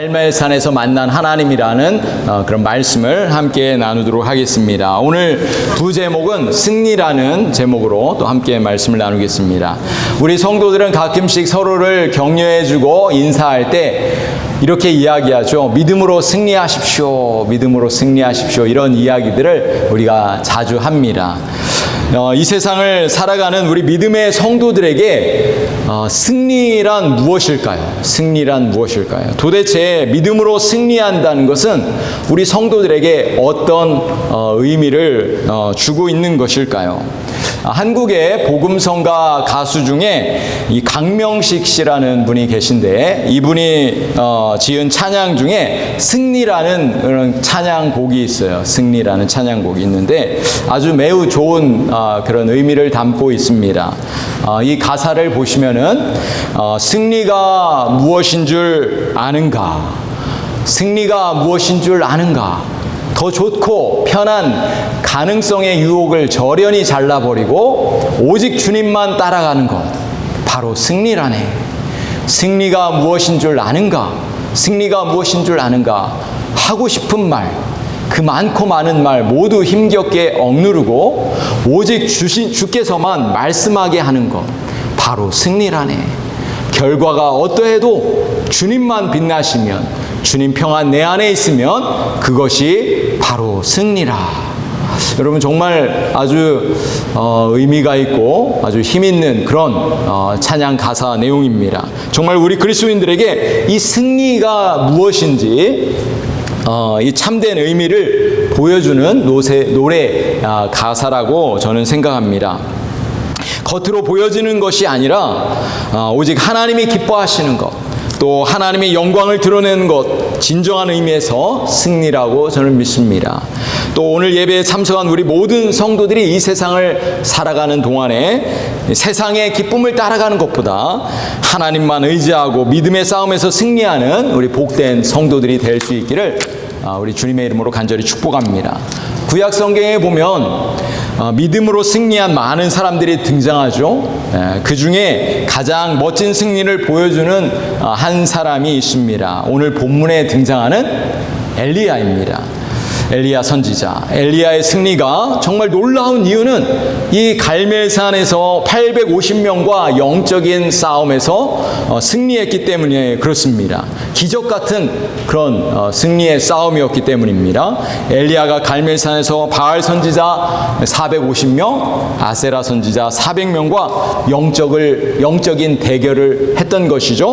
갈멜산에서 만난 하나님이라는 어, 그런 말씀을 함께 나누도록 하겠습니다. 오늘 두 제목은 승리라는 제목으로 또 함께 말씀을 나누겠습니다. 우리 성도들은 가끔씩 서로를 격려해주고 인사할 때 이렇게 이야기하죠. 믿음으로 승리하십시오. 믿음으로 승리하십시오. 이런 이야기들을 우리가 자주 합니다. 어, 이 세상을 살아가는 우리 믿음의 성도들에게 어, 승리란 무엇일까요? 승리란 무엇일까요? 도대체 믿음으로 승리한다는 것은 우리 성도들에게 어떤 어, 의미를 어, 주고 있는 것일까요? 아, 한국의 복음성가 가수 중에 이 강명식 씨라는 분이 계신데 이분이 어, 지은 찬양 중에 승리라는 찬양곡이 있어요. 승리라는 찬양곡이 있는데 아주 매우 좋은 어, 그런 의미를 담고 있습니다. 어, 이 가사를 보시면은 어, 승리가 무엇인 줄 아는가? 승리가 무엇인 줄 아는가? 더 좋고 편한 가능성의 유혹을 저련히 잘라버리고 오직 주님만 따라가는 것. 바로 승리라네. 승리가 무엇인 줄 아는가? 승리가 무엇인 줄 아는가? 하고 싶은 말, 그 많고 많은 말 모두 힘겹게 억누르고 오직 주신, 주께서만 말씀하게 하는 것. 바로 승리라네. 결과가 어떠해도 주님만 빛나시면 주님 평안 내 안에 있으면 그것이 바로 승리라. 여러분 정말 아주 어, 의미가 있고 아주 힘 있는 그런 어, 찬양 가사 내용입니다. 정말 우리 그리스도인들에게 이 승리가 무엇인지 어, 이 참된 의미를 보여주는 노세, 노래 아, 가사라고 저는 생각합니다. 겉으로 보여지는 것이 아니라 어, 오직 하나님이 기뻐하시는 것, 또 하나님의 영광을 드러내는 것, 진정한 의미에서 승리라고 저는 믿습니다. 또 오늘 예배에 참석한 우리 모든 성도들이 이 세상을 살아가는 동안에 세상의 기쁨을 따라가는 것보다 하나님만 의지하고 믿음의 싸움에서 승리하는 우리 복된 성도들이 될 수 있기를 아, 우리 주님의 이름으로 간절히 축복합니다. 구약 성경에 보면 어, 믿음으로 승리한 많은 사람들이 등장하죠. 그 중에 가장 멋진 승리를 보여주는 어, 한 사람이 있습니다. 오늘 본문에 등장하는 엘리야입니다. 엘리야 선지자. 엘리야의 승리가 정말 놀라운 이유는 이 갈멜산에서 850명과 영적인 싸움에서 어, 승리했기 때문에 그렇습니다. 기적 같은 그런 어, 승리의 싸움이었기 때문입니다. 엘리야가 갈멜산에서 바알 선지자 450명, 아세라 선지자 400명과 영적을 영적인 대결을 했던 것이죠.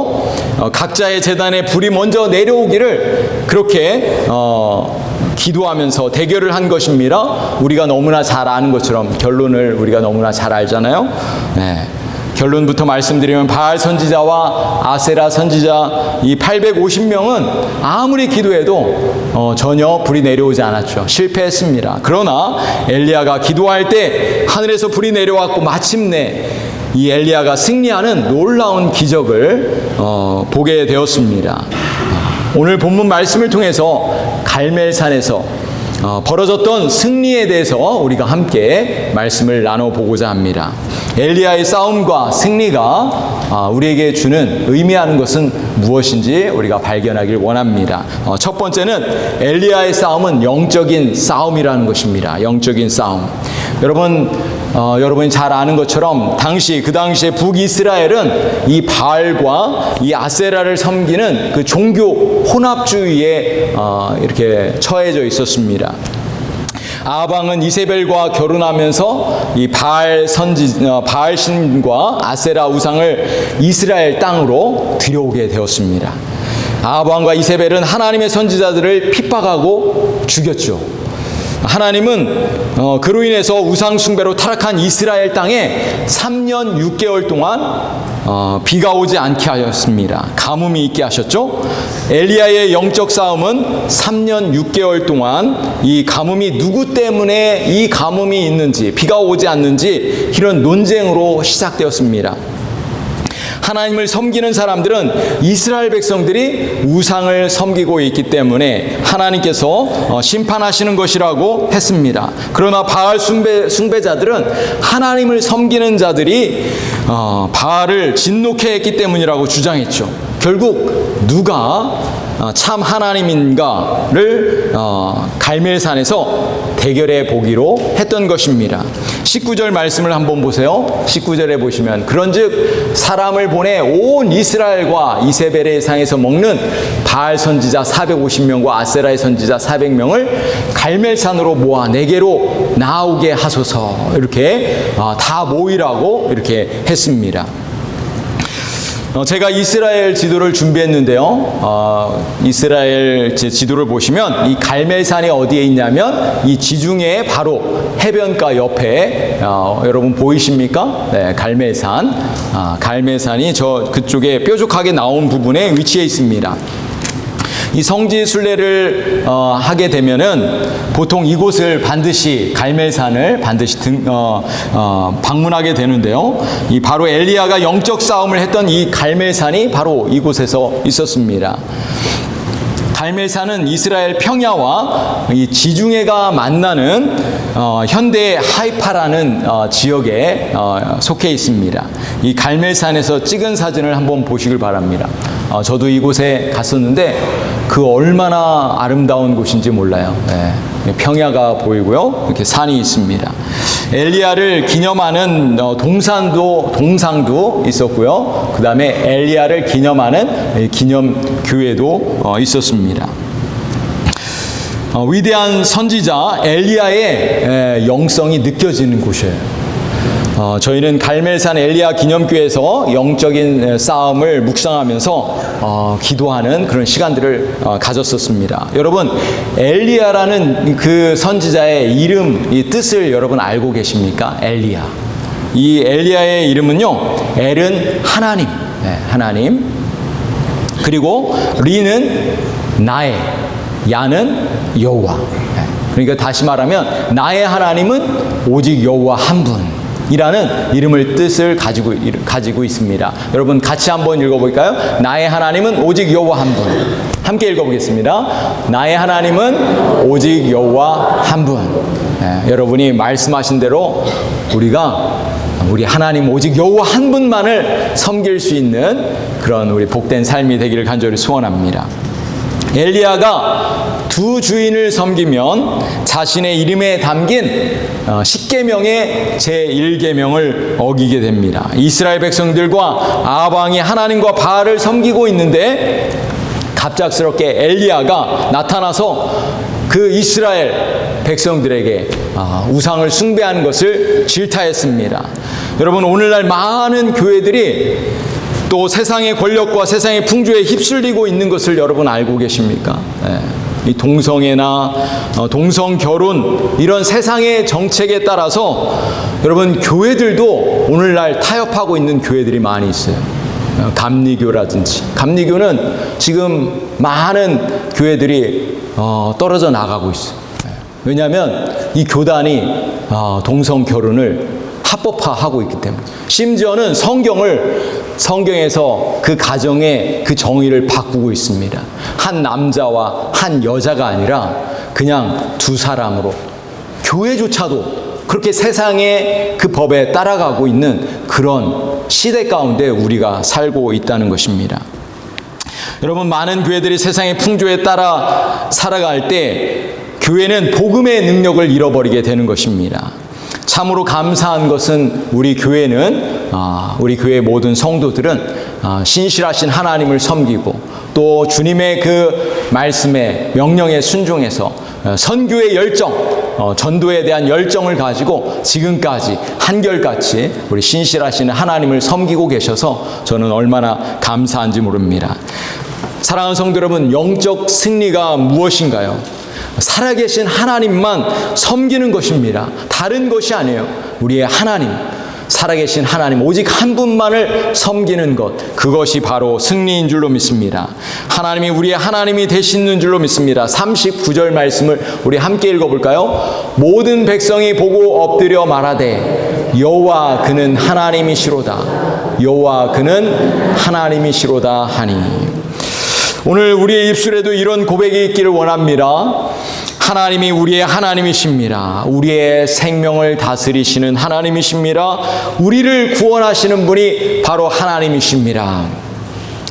어, 각자의 재단에 불이 먼저 내려오기를 그렇게 어, 기도하면서 대결을 한 것입니다. 우리가 너무나 잘 아는 것처럼 결론을 우리가 너무나 잘 알잖아요. 네. 결론부터 말씀드리면 바알 선지자와 아세라 선지자 이 850명은 아무리 기도해도 어, 전혀 불이 내려오지 않았죠. 실패했습니다. 그러나 엘리야가 기도할 때 하늘에서 불이 내려왔고 마침내 이 엘리야가 승리하는 놀라운 기적을 어, 보게 되었습니다. 오늘 본문 말씀을 통해서 갈멜산에서 어, 벌어졌던 승리에 대해서 우리가 함께 말씀을 나눠보고자 합니다. 엘리야의 싸움과 승리가 어, 우리에게 주는 의미하는 것은 무엇인지 우리가 발견하길 원합니다. 어, 첫 번째는 엘리야의 싸움은 영적인 싸움이라는 것입니다. 영적인 싸움. 여러분 어, 여러분이 잘 아는 것처럼 당시 그 당시에 북이스라엘은 이 바알과 이 아세라를 섬기는 그 종교 혼합주의에 어, 이렇게 처해져 있었습니다. 아방은 이세벨과 결혼하면서 이 바알 선지 어, 바알 신과 아세라 우상을 이스라엘 땅으로 들여오게 되었습니다. 아방과 이세벨은 하나님의 선지자들을 핍박하고 죽였죠. 하나님은 어, 그로 인해서 우상 숭배로 타락한 이스라엘 땅에 3년 6개월 동안 어, 비가 오지 않게 하였습니다. 가뭄이 있게 하셨죠. 엘리야의 영적 싸움은 3년 6개월 동안 이 가뭄이 누구 때문에 이 가뭄이 있는지 비가 오지 않는지 이런 논쟁으로 시작되었습니다. 하나님을 섬기는 사람들은 이스라엘 백성들이 우상을 섬기고 있기 때문에 하나님께서 어, 심판하시는 것이라고 했습니다. 그러나 바알 숭배, 숭배자들은 하나님을 섬기는 자들이 어, 바알을 진노케 했기 때문이라고 주장했죠. 결국 누가 어, 참 하나님인가를 어, 갈멜산에서 대결해 보기로 했던 것입니다. 19절 말씀을 한번 보세요. 19절에 보시면 그런즉 사람을 보내 온 이스라엘과 이세벨의 상에서 먹는 바알 선지자 450명과 아세라의 선지자 400명을 갈멜산으로 모아 내게로 나오게 하소서 이렇게 아, 다 모이라고 이렇게 했습니다. 어, 제가 이스라엘 지도를 준비했는데요. 어, 이스라엘 제 지도를 보시면 이 갈멜산이 어디에 있냐면 이 지중해 바로 해변가 옆에 어, 여러분 보이십니까? 네, 갈멜산. 아, 갈멜산이 저 그쪽에 뾰족하게 나온 부분에 위치해 있습니다. 이 성지 순례를 어, 하게 되면은 보통 이곳을 반드시 갈멜산을 반드시 등, 어, 어, 방문하게 되는데요. 이 바로 엘리야가 영적 싸움을 했던 이 갈멜산이 바로 이곳에서 있었습니다. 갈멜산은 이스라엘 평야와 이 지중해가 만나는 어, 현대 하이파라는 어, 지역에 어, 속해 있습니다. 이 갈멜산에서 찍은 사진을 한번 보시길 바랍니다. 어, 저도 이곳에 갔었는데 그 얼마나 아름다운 곳인지 몰라요. 네. 평야가 보이고요. 이렇게 산이 있습니다. 엘리야를 기념하는 어, 동산도 동상도 있었고요. 그 다음에 엘리야를 기념하는 기념 교회도 어, 있었습니다. 어, 위대한 선지자 엘리야의 에, 영성이 느껴지는 곳이에요. 어, 저희는 갈멜산 엘리야 기념교회에서 영적인 에, 싸움을 묵상하면서 어, 기도하는 그런 시간들을 어, 가졌었습니다. 여러분 엘리야라는 그 선지자의 이름, 이 뜻을 여러분 알고 계십니까? 엘리야. 이 엘리야의 이름은요, 엘은 하나님, 네, 하나님. 그리고 리는 나의, 야는 여호와. 네, 그러니까 다시 말하면 나의 하나님은 오직 여호와 한 분. 이라는 이름을 뜻을 가지고 가지고 있습니다. 여러분 같이 한번 읽어볼까요? 나의 하나님은 오직 여호와 한 분. 함께 읽어보겠습니다. 나의 하나님은 오직 여호와 한 분. 예, 여러분이 말씀하신 대로 우리가 우리 하나님 오직 여호와 한 분만을 섬길 수 있는 그런 우리 복된 삶이 되기를 간절히 소원합니다. 엘리야가 두 주인을 섬기면 자신의 이름에 담긴 어, 십계명의 제1계명을 어기게 됩니다. 이스라엘 백성들과 아방이 하나님과 바알을 섬기고 있는데 갑작스럽게 엘리야가 나타나서 그 이스라엘 백성들에게 아, 우상을 숭배하는 것을 질타했습니다. 여러분 오늘날 많은 교회들이 또 세상의 권력과 세상의 풍조에 휩쓸리고 있는 것을 여러분 알고 계십니까? 예. 이 동성애나 어, 동성 결혼 이런 세상의 정책에 따라서 여러분 교회들도 오늘날 타협하고 있는 교회들이 많이 있어요. 어, 감리교라든지 감리교는 지금 많은 교회들이 어, 떨어져 나가고 있어요. 예. 왜냐하면 이 교단이 어, 동성 결혼을 합법화하고 있기 때문에 심지어는 성경을 성경에서 그 가정의 그 정의를 바꾸고 있습니다. 한 남자와 한 여자가 아니라 그냥 두 사람으로 교회조차도 그렇게 세상의 그 법에 따라가고 있는 그런 시대 가운데 우리가 살고 있다는 것입니다. 여러분 많은 교회들이 세상의 풍조에 따라 살아갈 때 교회는 복음의 능력을 잃어버리게 되는 것입니다. 참으로 감사한 것은 우리 교회는 아, 우리 교회 모든 성도들은 아, 신실하신 하나님을 섬기고 또 주님의 그 말씀에 명령에 순종해서 어, 선교의 열정, 어, 전도에 대한 열정을 가지고 지금까지 한결같이 우리 신실하신 하나님을 섬기고 계셔서 저는 얼마나 감사한지 모릅니다. 사랑하는 성도 여러분, 영적 승리가 무엇인가요? 살아계신 하나님만 섬기는 것입니다. 다른 것이 아니에요. 우리의 하나님, 살아계신 하나님, 오직 한 분만을 섬기는 것, 그것이 바로 승리인 줄로 믿습니다. 하나님이 우리의 하나님이 되시는 줄로 믿습니다. 39절 말씀을 우리 함께 읽어볼까요? 모든 백성이 보고 엎드려 말하되 여호와 그는 하나님이시로다. 여호와 그는 하나님이시로다 하니. 오늘 우리의 입술에도 이런 고백이 있기를 원합니다. 하나님이 우리의 하나님이십니다. 우리의 생명을 다스리시는 하나님이십니다. 우리를 구원하시는 분이 바로 하나님이십니다.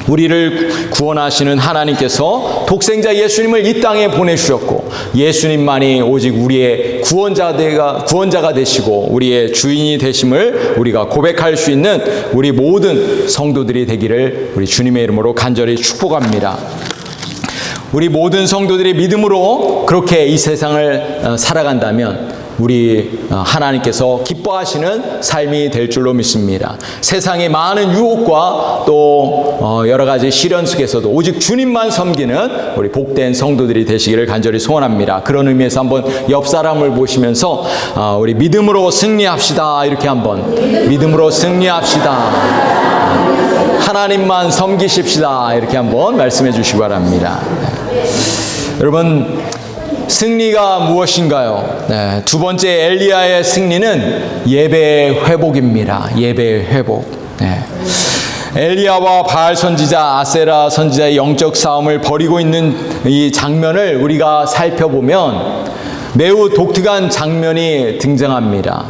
우리를 구원하시는 하나님께서 독생자 예수님을 이 땅에 보내주셨고 예수님만이 오직 우리의 구원자가 구원자가 되시고 우리의 주인이 되심을 우리가 고백할 수 있는 우리 모든 성도들이 되기를 우리 주님의 이름으로 간절히 축복합니다. 우리 모든 성도들이 믿음으로 그렇게 이 세상을 어, 살아간다면 우리 어, 하나님께서 기뻐하시는 삶이 될 줄로 믿습니다. 세상의 많은 유혹과 또 어, 여러 가지 시련 속에서도 오직 주님만 섬기는 우리 복된 성도들이 되시기를 간절히 소원합니다. 그런 의미에서 한번 옆 사람을 보시면서 어, 우리 믿음으로 승리합시다 이렇게 한번 믿음으로 승리합시다. 하나님만 섬기십시다 이렇게 한번 말씀해 주시기 바랍니다. 여러분 승리가 무엇인가요? 네, 두 번째 엘리야의 승리는 예배 회복입니다. 예배 회복. 네. 엘리야와 바알 선지자, 아세라 선지자의 영적 싸움을 벌이고 있는 이 장면을 우리가 살펴보면 매우 독특한 장면이 등장합니다.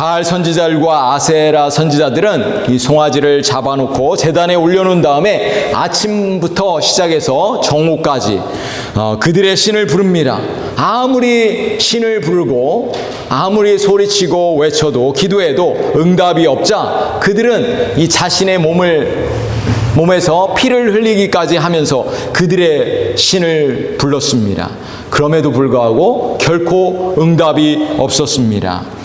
바알 선지자들과 아세라 선지자들은 이 송아지를 잡아놓고 재단에 올려놓은 다음에 아침부터 시작해서 정오까지 어, 그들의 신을 부릅니다. 아무리 신을 부르고 아무리 소리치고 외쳐도 기도해도 응답이 없자 그들은 이 자신의 몸을 몸에서 피를 흘리기까지 하면서 그들의 신을 불렀습니다. 그럼에도 불구하고 결코 응답이 없었습니다.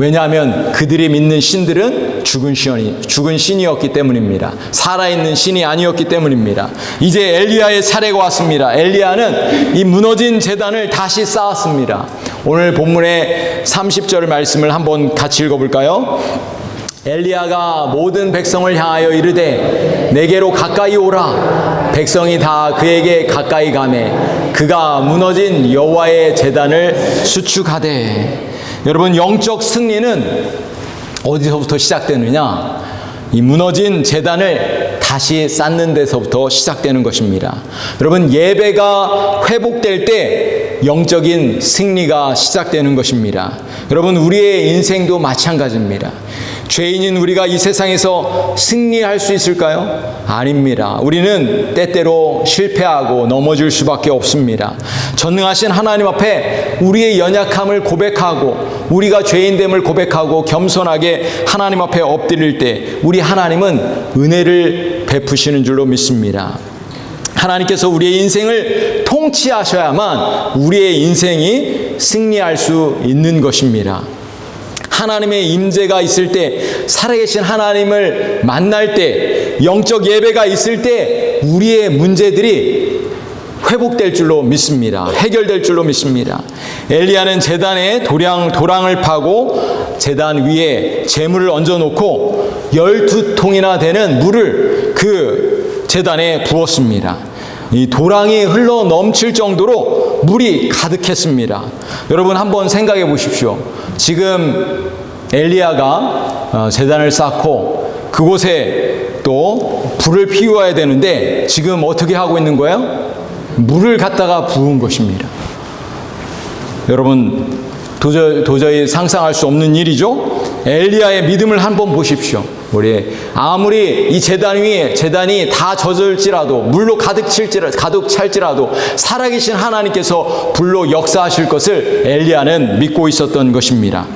왜냐하면 그들이 믿는 신들은 죽은 신이 죽은 신이었기 때문입니다. 살아있는 신이 아니었기 때문입니다. 이제 엘리야의 차례가 왔습니다. 엘리야는 이 무너진 재단을 다시 쌓았습니다. 오늘 본문의 30절 말씀을 한번 같이 읽어볼까요? 엘리야가 모든 백성을 향하여 이르되 내게로 가까이 오라 백성이 다 그에게 가까이 가매 그가 무너진 여호와의 제단을 수축하되 여러분 영적 승리는 어디서부터 시작되느냐 이 무너진 재단을 다시 쌓는 데서부터 시작되는 것입니다. 여러분 예배가 회복될 때 영적인 승리가 시작되는 것입니다. 여러분 우리의 인생도 마찬가지입니다. 죄인인 우리가 이 세상에서 승리할 수 있을까요? 아닙니다. 우리는 때때로 실패하고 넘어질 수밖에 없습니다. 전능하신 하나님 앞에 우리의 연약함을 고백하고 우리가 죄인됨을 고백하고 겸손하게 하나님 앞에 엎드릴 때 우리 하나님은 은혜를 베푸시는 줄로 믿습니다. 하나님께서 우리의 인생을 통치하셔야만 우리의 인생이 승리할 수 있는 것입니다. 하나님의 임재가 있을 때 살아계신 하나님을 만날 때 영적 예배가 있을 때 우리의 문제들이 회복될 줄로 믿습니다. 해결될 줄로 믿습니다. 엘리야는 제단에 도량 도랑을 파고 제단 위에 재물을 얹어 놓고 열두 통이나 되는 물을 그 제단에 부었습니다. 이 도랑이 흘러 넘칠 정도로 물이 가득했습니다. 여러분 한번 생각해 보십시오. 지금 엘리야가 재단을 쌓고 그곳에 또 불을 피워야 되는데 지금 어떻게 하고 있는 거예요? 물을 갖다가 부은 것입니다. 여러분 도저히, 도저히 상상할 수 없는 일이죠. 엘리야의 믿음을 한번 보십시오. 우리 아무리 이 재단 위에 재단이 다 젖을지라도 물로 가득 칠지라 가득 찰지라도 살아계신 하나님께서 불로 역사하실 것을 엘리야는 믿고 있었던 것입니다.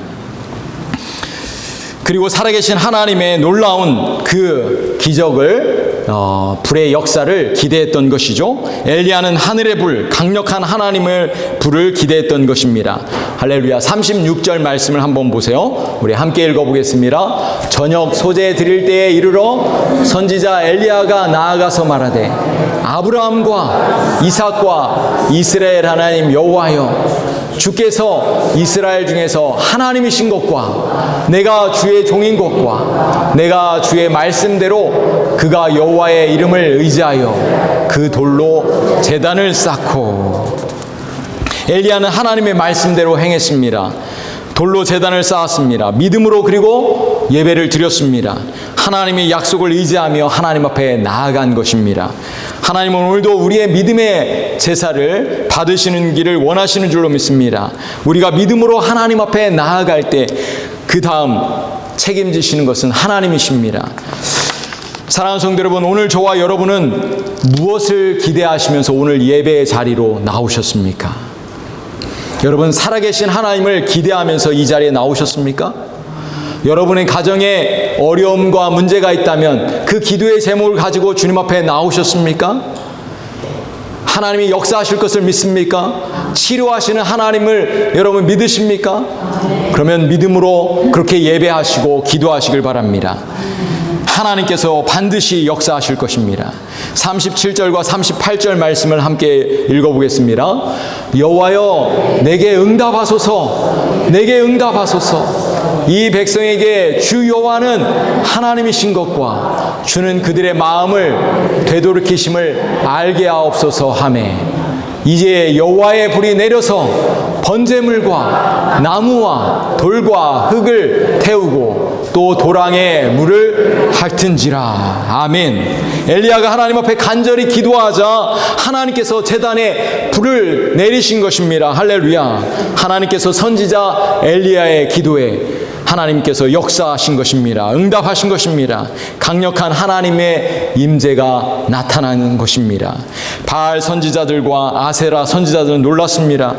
그리고 살아계신 하나님의 놀라운 그 기적을 어, 불의 역사를 기대했던 것이죠. 엘리야는 하늘의 불, 강력한 하나님을 불을 기대했던 것입니다. 할렐루야. 36절 말씀을 한번 보세요. 우리 함께 읽어 보겠습니다. 저녁 소재 드릴 때에 이르러 선지자 엘리야가 나아가서 말하되 아브라함과 이삭과 이스라엘 하나님 여호와여 주께서 이스라엘 중에서 하나님이신 것과 내가 주의 종인 것과 내가 주의 말씀대로 그가 여호와의 이름을 의지하여 그 돌로 재단을 쌓고 엘리야는 하나님의 말씀대로 행했습니다. 돌로 재단을 쌓았습니다. 믿음으로 그리고 예배를 드렸습니다. 하나님의 약속을 의지하며 하나님 앞에 나아간 것입니다. 하나님은 오늘도 우리의 믿음의 제사를 받으시는 길을 원하시는 줄로 믿습니다. 우리가 믿음으로 하나님 앞에 나아갈 때 그 다음 책임지시는 것은 하나님이십니다. 사랑하는 성도 여러분, 오늘 저와 여러분은 무엇을 기대하시면서 오늘 예배의 자리로 나오셨습니까? 여러분, 살아계신 하나님을 기대하면서 이 자리에 나오셨습니까? 여러분의 가정에 어려움과 문제가 있다면 그 기도의 제목을 가지고 주님 앞에 나오셨습니까? 하나님이 역사하실 것을 믿습니까? 치료하시는 하나님을 여러분 믿으십니까? 그러면 믿음으로 그렇게 예배하시고 기도하시길 바랍니다. 하나님께서 반드시 역사하실 것입니다. 37절과 38절 말씀을 함께 읽어보겠습니다. 여호와여 내게 응답하소서 내게 응답하소서 이 백성에게 주 여호와는 하나님이신 것과 주는 그들의 마음을 되돌이키심을 알게 하옵소서 하매 이제 여호와의 불이 내려서 번제물과 나무와 돌과 흙을 태우고 또 도랑에 물을 핥은지라. 아멘. 엘리야가 하나님 앞에 간절히 기도하자 하나님께서 재단에 불을 내리신 것입니다. 할렐루야. 하나님께서 선지자 엘리야의 기도에 하나님께서 역사하신 것입니다. 응답하신 것입니다. 강력한 하나님의 임재가 나타나는 것입니다. 바알 선지자들과 아세라 선지자들은 놀랐습니다.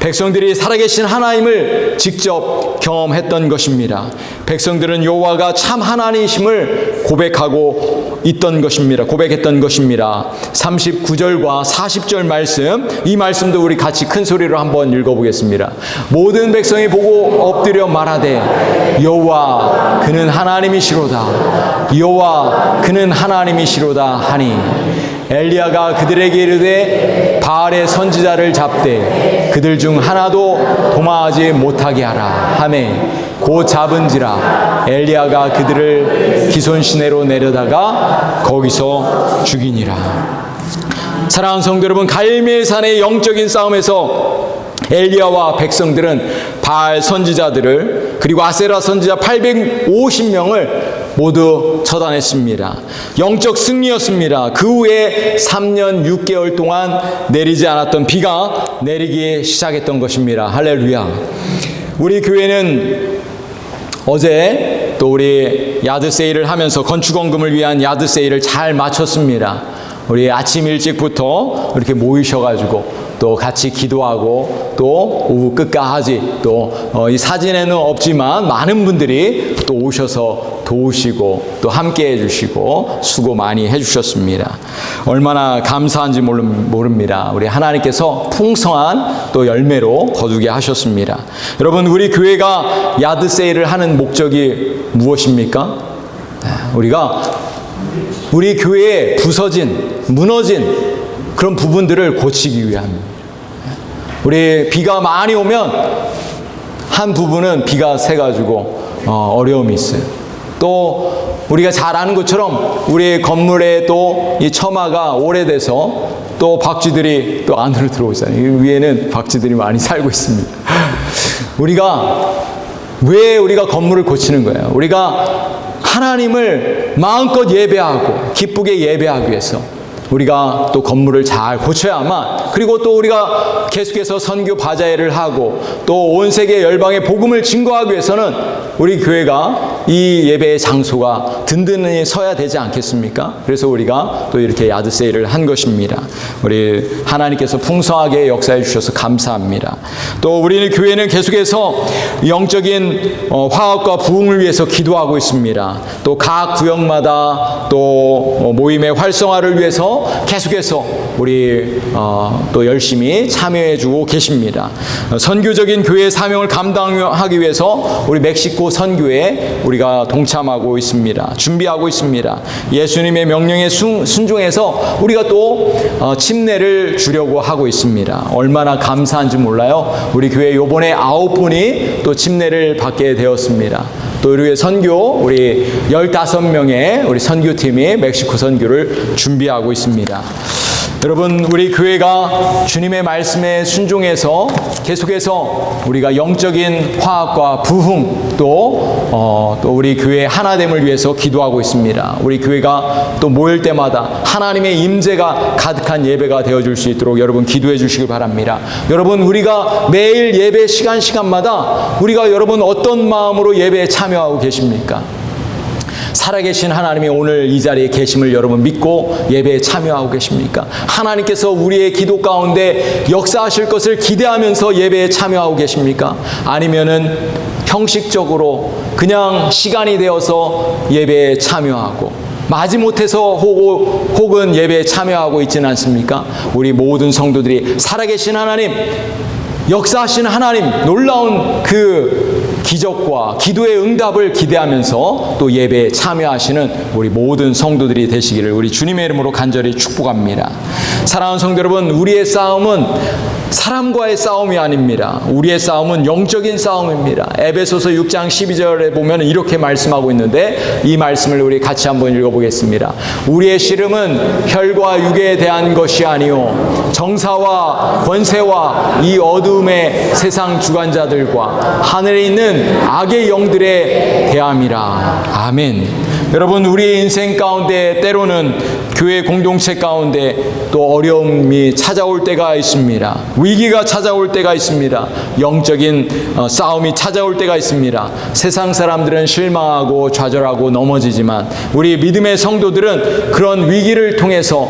백성들이 살아계신 하나님을 직접 경험했던 것입니다. 백성들은 여호와가 참 하나님이심을 고백하고 있던 것입니다. 고백했던 것입니다. 39절과 40절 말씀, 이 말씀도 우리 같이 큰 소리로 한번 읽어보겠습니다. 모든 백성이 보고 엎드려 말하되 여호와 그는 하나님이시로다. 여호와 그는 하나님이시로다 하니 엘리야가 그들에게 이르되 바알의 선지자를 잡되 그들 중 하나도 도망하지 못하게 하라 하매 곧 잡은지라 엘리야가 그들을 기손 시내로 내려다가 거기서 죽이니라 사랑하는 성도 여러분 갈멜산의 영적인 싸움에서 엘리야와 백성들은 바알 선지자들을 그리고 아세라 선지자 850명을 모두 처단했습니다. 영적 승리였습니다. 그 후에 3년 6개월 동안 내리지 않았던 비가 내리기 시작했던 것입니다. 할렐루야. 우리 교회는 어제 또 우리 야드 세일을 하면서 건축원금을 위한 야드 세일을 잘 마쳤습니다. 우리 아침 일찍부터 이렇게 모이셔가지고 또 같이 기도하고 또 오후 끝까지 또 이 사진에는 없지만 많은 분들이 또 오셔서 도우시고 또 함께 해주시고 수고 많이 해주셨습니다. 얼마나 감사한지 모릅니다. 우리 하나님께서 풍성한 또 열매로 거두게 하셨습니다. 여러분 우리 교회가 야드 세일을 하는 목적이 무엇입니까? 우리가 우리 교회에 부서진 무너진 그런 부분들을 고치기 위함입니다. 우리 비가 많이 오면 한 부분은 비가 새가지고 어, 어려움이 있어요. 또 우리가 잘 아는 것처럼 우리 건물에 또 이 처마가 오래돼서 또 박쥐들이 또 안으로 들어오잖아요. 위에는 박쥐들이 많이 살고 있습니다. 우리가 왜 우리가 건물을 고치는 거예요? 우리가 하나님을 마음껏 예배하고 기쁘게 예배하기 위해서 우리가 또 건물을 잘 고쳐야만 그리고 또 우리가 계속해서 선교 바자회를 하고 또 온 세계 열방의 복음을 증거하기 위해서는 우리 교회가 이 예배의 장소가 든든히 서야 되지 않겠습니까? 그래서 우리가 또 이렇게 야드 세일을 한 것입니다. 우리 하나님께서 풍성하게 역사해 주셔서 감사합니다. 또 우리는 교회는 계속해서 영적인 어, 화합과 부흥을 위해서 기도하고 있습니다. 또 각 구역마다 또 어, 모임의 활성화를 위해서 계속해서 우리 어, 또 열심히 참여해주고 계십니다. 선교적인 교회 사명을 감당하기 위해서 우리 멕시코 선교에 우리가 동참하고 있습니다. 준비하고 있습니다. 예수님의 명령에 순, 순종해서 우리가 또 어, 침례를 주려고 하고 있습니다. 얼마나 감사한지 몰라요. 우리 교회 요번에 아홉 분이 또 침례를 받게 되었습니다. 또 우리 선교 우리 15명의 우리 선교팀이 멕시코 선교를 준비하고 있습니다. 여러분 우리 교회가 주님의 말씀에 순종해서 계속해서 우리가 영적인 화합과 부흥 또, 어, 또 우리 교회 하나됨을 위해서 기도하고 있습니다. 우리 교회가 또 모일 때마다 하나님의 임재가 가득한 예배가 되어줄 수 있도록 여러분 기도해 주시기 바랍니다. 여러분 우리가 매일 예배 시간 시간마다 우리가 여러분 어떤 마음으로 예배에 참여하고 계십니까? 살아계신 하나님이 오늘 이 자리에 계심을 여러분 믿고 예배에 참여하고 계십니까? 하나님께서 우리의 기도 가운데 역사하실 것을 기대하면서 예배에 참여하고 계십니까? 아니면은 형식적으로 그냥 시간이 되어서 예배에 참여하고 마지못해서 혹- 혹은 예배에 참여하고 있지는 않습니까? 우리 모든 성도들이 살아계신 하나님, 역사하신 하나님, 놀라운 그 기적과 기도의 응답을 기대하면서 또 예배에 참여하시는 우리 모든 성도들이 되시기를 우리 주님의 이름으로 간절히 축복합니다. 사랑하는 성도 여러분, 우리의 싸움은 사람과의 싸움이 아닙니다. 우리의 싸움은 영적인 싸움입니다. 에베소서 6장 12절에 보면 이렇게 말씀하고 있는데 이 말씀을 우리 같이 한번 읽어보겠습니다. 우리의 씨름은 혈과 육에 대한 것이 아니요 정사와 권세와 이 어둠의 세상 주관자들과 하늘에 있는 악의 영들에 대함이라. 아멘. 여러분 우리의 인생 가운데 때로는 교회 공동체 가운데 또 어려움이 찾아올 때가 있습니다. 위기가 찾아올 때가 있습니다. 영적인 어, 싸움이 찾아올 때가 있습니다. 세상 사람들은 실망하고 좌절하고 넘어지지만 우리 믿음의 성도들은 그런 위기를 통해서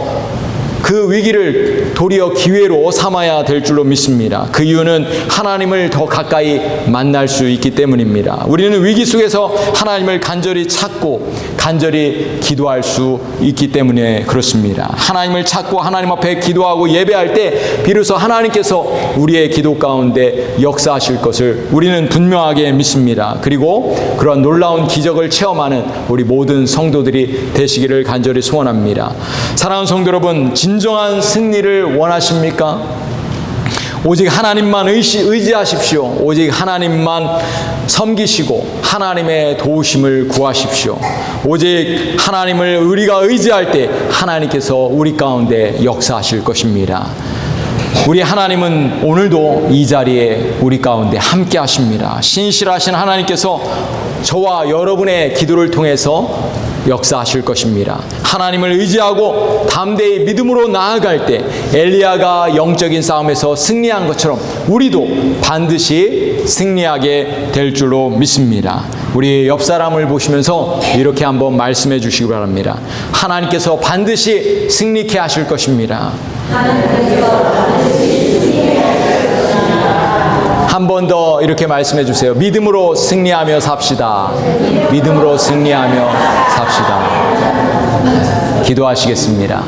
그 위기를 도리어 기회로 삼아야 될 줄로 믿습니다. 그 이유는 하나님을 더 가까이 만날 수 있기 때문입니다. 우리는 위기 속에서 하나님을 간절히 찾고 간절히 기도할 수 있기 때문에 그렇습니다. 하나님을 찾고 하나님 앞에 기도하고 예배할 때 비로소 하나님께서 우리의 기도 가운데 역사하실 것을 우리는 분명하게 믿습니다. 그리고 그런 놀라운 기적을 체험하는 우리 모든 성도들이 되시기를 간절히 소원합니다. 사랑하는 성도 여러분, 진 정한 승리를 원하십니까? 오직 하나님만 의시, 의지하십시오. 오직 하나님만 섬기시고 하나님의 도우심을 구하십시오. 오직 하나님을 우리가 의지할 때 하나님께서 우리 가운데 역사하실 것입니다. 우리 하나님은 오늘도 이 자리에 우리 가운데 함께 하십니다. 신실하신 하나님께서 저와 여러분의 기도를 통해서 역사하실 것입니다. 하나님을 의지하고 담대히 믿음으로 나아갈 때 엘리야가 영적인 싸움에서 승리한 것처럼 우리도 반드시 승리하게 될 줄로 믿습니다. 우리 옆 사람을 보시면서 이렇게 한번 말씀해 주시기 바랍니다. 하나님께서 반드시 승리케 하실 것입니다. 한 번 더 이렇게 말씀해 주세요. 믿음으로 승리하며 삽시다. 믿음으로 승리하며 삽시다. 기도하시겠습니다.